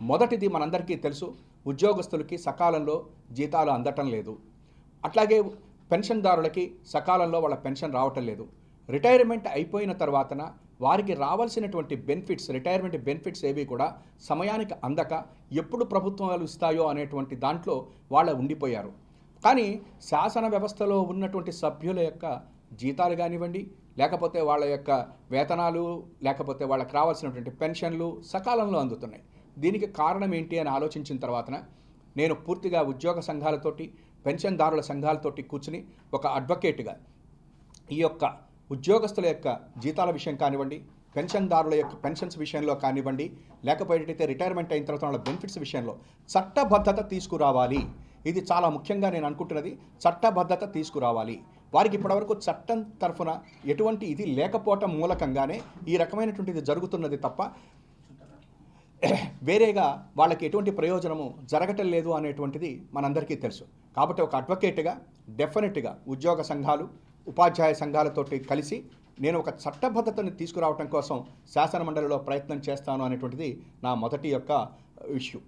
మొదటిది మనందరికీ తెలుసు ఉద్యోగస్తులకి సకాలంలో జీతాలు అందటం లేదు. అట్లాగే పెన్షన్దారులకి సకాలంలో వాళ్ళ పెన్షన్ రావటం లేదు. రిటైర్మెంట్ అయిపోయిన తర్వాతన వారికి రావాల్సినటువంటి బెనిఫిట్స్ రిటైర్మెంట్ బెనిఫిట్స్ ఏవి కూడా సమయానికి అందక ఎప్పుడు ప్రభుత్వాలు ఇస్తాయో అనేటువంటి దాంట్లో వాళ్ళ ఉండిపోయారు. కానీ శాసన వ్యవస్థలో ఉన్నటువంటి సభ్యుల యొక్క జీతాలు కానివ్వండి లేకపోతే వాళ్ళ యొక్క వేతనాలు లేకపోతే వాళ్ళకి రావాల్సినటువంటి పెన్షన్లు సకాలంలో అందుతున్నాయి. దీనికి కారణం ఏంటి అని ఆలోచించిన తర్వాతన నేను పూర్తిగా ఉద్యోగ సంఘాలతోటి పెన్షన్దారుల సంఘాలతోటి కూర్చుని ఒక అడ్వకేట్గా ఈ యొక్క ఉద్యోగస్తుల యొక్క జీతాల విషయం కానివ్వండి పెన్షన్దారుల యొక్క పెన్షన్స్ విషయంలో కానివ్వండి లేకపోతే రిటైర్మెంట్ అయిన తర్వాత వాళ్ళ బెనిఫిట్స్ విషయంలో చట్టబద్ధత తీసుకురావాలి. ఇది చాలా ముఖ్యంగా నేను అనుకుంటున్నది. చట్టబద్ధత తీసుకురావాలి. వారికి ఇప్పటివరకు చట్టం తరఫున ఎటువంటి ఇది లేకపోవటం మూలకంగానే ఈ రకమైనటువంటిది జరుగుతున్నది తప్ప వేరేగా వాళ్ళకి ఎటువంటి ప్రయోజనము జరగటం లేదు అనేటువంటిది మనందరికీ తెలుసు. కాబట్టి ఒక అడ్వకేట్గా డెఫినెట్గా ఉద్యోగ సంఘాలు ఉపాధ్యాయ సంఘాలతోటి కలిసి నేను ఒక చట్టబద్ధతను తీసుకురావటం కోసం శాసనమండలిలో ప్రయత్నం చేస్తాను అనేటువంటిది నా మొదటి యొక్క ఇష్యూ.